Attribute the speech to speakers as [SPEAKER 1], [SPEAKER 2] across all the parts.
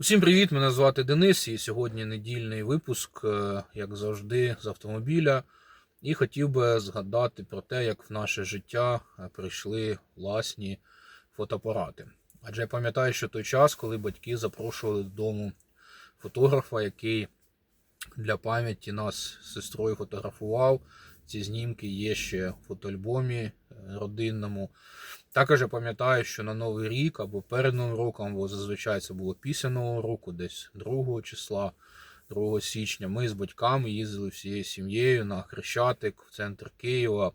[SPEAKER 1] Усім привіт! Мене звати Денис, і сьогодні недільний випуск, е, як завжди, з автомобіля. І хотів би згадати про те, як в наше життя е, прийшли власні фотоапарати. Адже я пам'ятаю, що той час, коли батьки запрошували додому фотографа, який для пам'яті нас з сестрою фотографував. Ці знімки є ще в фотоальбомі е, родинному. Також я пам'ятаю, що на Новий рік або перед Новим роком, бо зазвичай це було після Нового року, десь 2 числа, 2 січня, ми з батьками їздили всією сім'єю на Хрещатик в центр Києва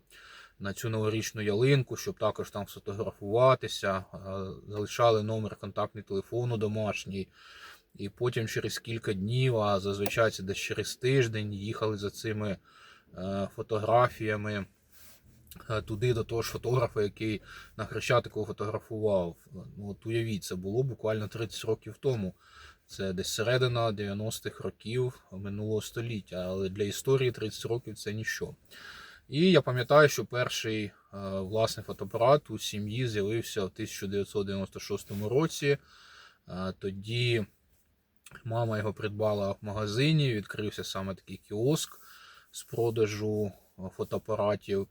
[SPEAKER 1] на цю новорічну ялинку, щоб також там сфотографуватися. Е, Залишали номер контактний телефону домашній. І потім через кілька днів, а зазвичай це десь через тиждень, їхали за цими е, фотографіями туди до того ж фотографа, який на Хрещатику фотографував. Ну, от уявіть, це було буквально 30 років тому. Це десь середина 90-х років минулого століття, але для історії 30 років це ніщо. І я пам'ятаю, що перший е, власний фотоапарат у сім'ї з'явився в 1996 році. Е, Тоді мама його придбала в магазині, відкрився саме такий кіоск з продажу е, фотоапаратів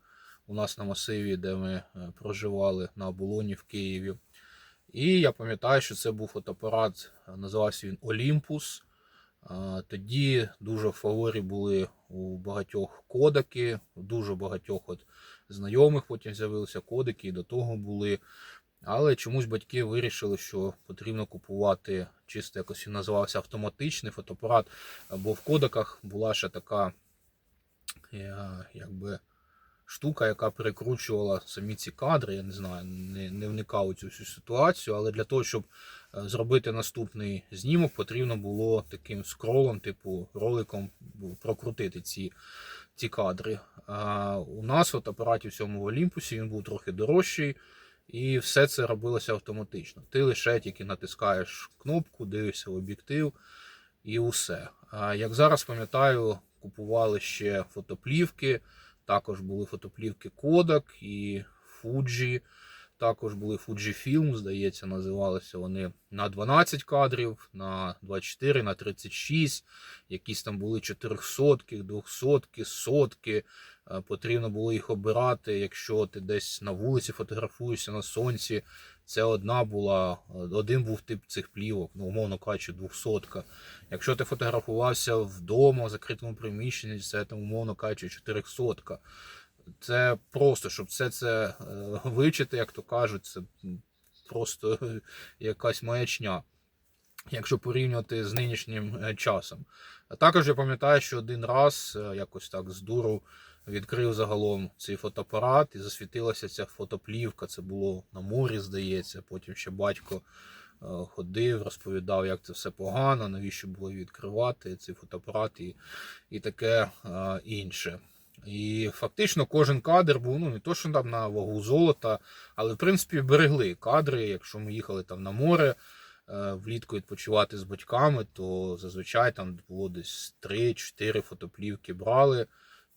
[SPEAKER 1] у нас на масиві, де ми е, проживали на оболоні в Києві. І я пам'ятаю, що це був фотоапарат, е, називався він Олімпус. Тоді дуже в фаворі були у багатьох кодаки, у дуже багатьох от знайомих потім з'явилися кодики, і до того були. Але чомусь батьки вирішили, що потрібно купувати чисто якось він називався автоматичний фотоапарат, бо в кодеках була ще така е, якби, штука, яка перекручувала самі ці кадри. Я не знаю, не, не вникав у цю всю ситуацію, але для того, щоб е, зробити наступний знімок, потрібно було таким скролом, типу роликом прокрутити ці, ці кадри. А у нас от апараті в цьому Олімпусі він був трохи дорожчий. І все це робилося автоматично. Ти лише тільки натискаєш кнопку, дивишся в об'єктив і усе. Як зараз пам'ятаю, купували ще фотоплівки, також були фотоплівки Kodak і Fuji. Також були Fujifilm, здається, називалися вони на 12 кадрів, на 24, на 36. Якісь там були 400, 200, сотки. Е, Потрібно було їх обирати. Якщо ти десь на вулиці фотографуєшся на сонці, це одна була, е, один був тип цих плівок, ну, умовно кажучи, 200. Якщо ти фотографувався вдома в закритому приміщенні, це там, умовно кажучи, 400. Це просто, щоб все це е, вивчити, як то кажуть, це просто якась маячня, якщо порівнювати з нинішнім е, часом. Також я пам'ятаю, що один раз е, якось так з дуру відкрив загалом цей фотоапарат і засвітилася ця фотоплівка. Це було на морі, здається. Потім ще батько е, ходив, розповідав, як це все погано, навіщо було відкривати цей фотоапарат і, і таке е, інше. І фактично кожен кадр був ну не то, що там на вагу золота, але в принципі берегли кадри. Якщо ми їхали там на море е, влітку відпочивати з батьками, то зазвичай там було десь 3-4 фотоплівки брали.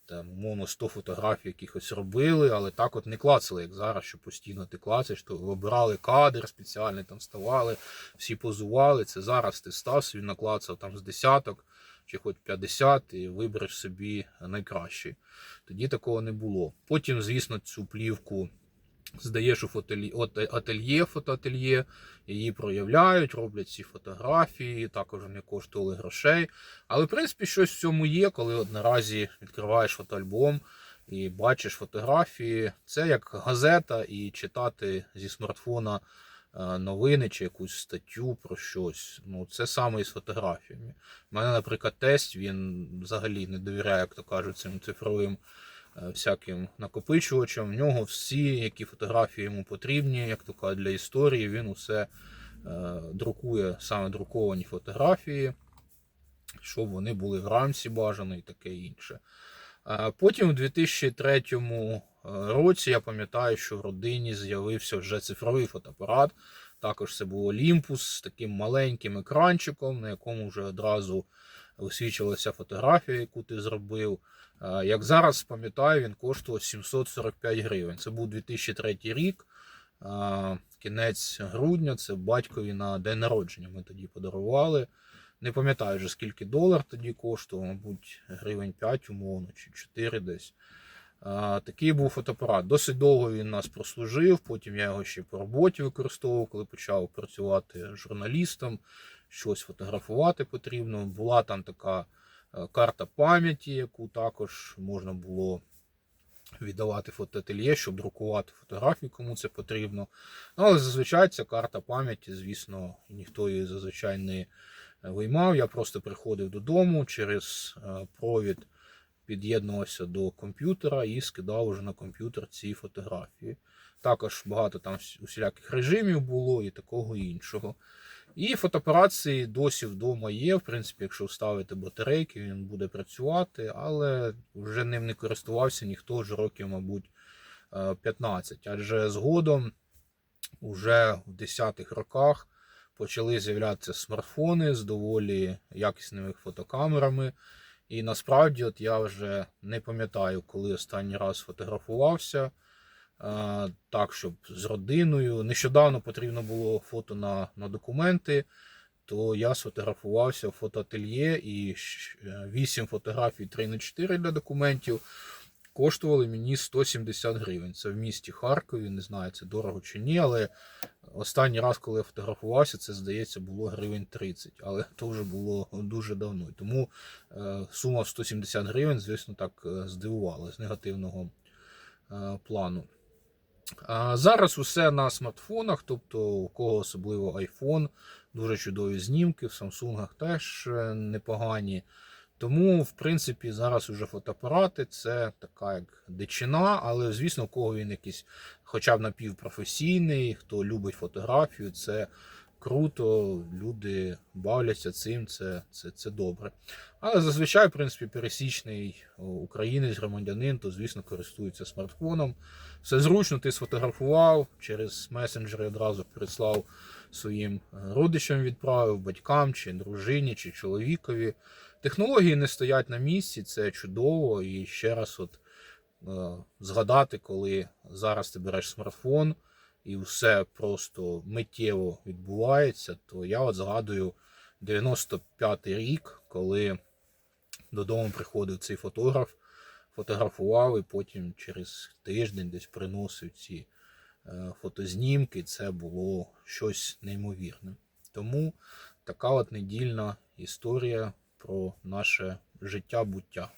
[SPEAKER 1] Там, умовно, 100 фотографій якихось робили, але так от не клацали, як зараз, що постійно ти клацаєш, то вибирали кадр спеціальний, там ставали, всі позували. Це зараз ти став собі наклацав там з десяток чи хоч 50 і вибереш собі найкращий. Тоді такого не було. Потім, звісно, цю плівку здаєш у фотоалі- ательє, фотоательє, її проявляють, роблять ці фотографії, також вони коштували грошей. Але, в принципі, щось в цьому є, коли от наразі відкриваєш фотоальбом і бачиш фотографії. Це як газета, і читати зі смартфона е, новини чи якусь статтю про щось. Ну, це саме із фотографіями. У мене, наприклад, тесть, він взагалі не довіряє, як то кажуть, цим цифровим е, всяким накопичувачам. В нього всі, які фотографії йому потрібні, як то кажуть, для історії, він усе е, друкує саме друковані фотографії, щоб вони були в рамці бажано і таке інше. Потім у 2003 році я пам'ятаю, що в родині з'явився вже цифровий фотоапарат. Також це був Olympus з таким маленьким екранчиком, на якому вже одразу висвічувалася фотографія, яку ти зробив. Як зараз пам'ятаю, він коштував 745 гривень. Це був 2003 рік. Кінець грудня, це батькові на день народження. Ми тоді подарували. Не пам'ятаю вже скільки долар тоді коштував, мабуть, гривень 5 умовно, чи 4 десь. Такий був фотоапарат. Досить довго він нас прослужив. Потім я його ще по роботі використовував, коли почав працювати журналістом. Щось фотографувати потрібно. Була там така е, карта пам'яті, яку також можна було віддавати фотоательє, щоб друкувати фотографії, кому це потрібно. Ну, але зазвичай ця карта пам'яті, звісно, ніхто її зазвичай не виймав. Я просто приходив додому через е, провід, під'єднувався до комп'ютера і скидав уже на комп'ютер ці фотографії. Також багато там усіляких режимів було і такого іншого. І фотоапарат цей досі вдома є. В принципі, якщо вставити батарейки, він буде працювати, але вже ним не користувався ніхто вже років, мабуть, е, 15. Адже згодом, уже в 10-х роках, почали з'являтися смартфони з доволі якісними фотокамерами. І насправді, от я вже не пам'ятаю, коли останній раз фотографувався. е, Так, щоб з родиною. Нещодавно потрібно було фото на, на документи, то я сфотографувався в фотоательє і 8 фотографій 3 на 4 для документів коштували мені 170 гривень. Це в місті Харкові, не знаю, це дорого чи ні, але останній раз, коли я фотографувався, це здається було гривень 30, але то вже було дуже давно. Тому е, сума в 170 гривень, звісно, так е, здивувала з негативного е, плану. А зараз усе на смартфонах, тобто у кого особливо iPhone, дуже чудові знімки, в Samsung теж непогані. Тому, в принципі, зараз уже фотоапарати це така як дичина, але звісно, у кого він якийсь хоча б напівпрофесійний, хто любить фотографію, це круто, люди бавляться цим, це, це, це добре. Але зазвичай, в принципі, пересічний українець, громадянин, то, звісно, користується смартфоном. Все зручно, ти сфотографував, через месенджери одразу прислав своїм е, родичам, відправив, батькам, чи дружині, чи чоловікові. Технології не стоять на місці, це чудово. І ще раз, от е, згадати, коли зараз ти береш смартфон і все просто миттєво відбувається, то я от згадую 95-й рік, коли додому приходив цей фотограф, фотографував і потім через тиждень десь приносив ці е, фотознімки. Це було щось неймовірне. Тому така от недільна історія про наше життя буття.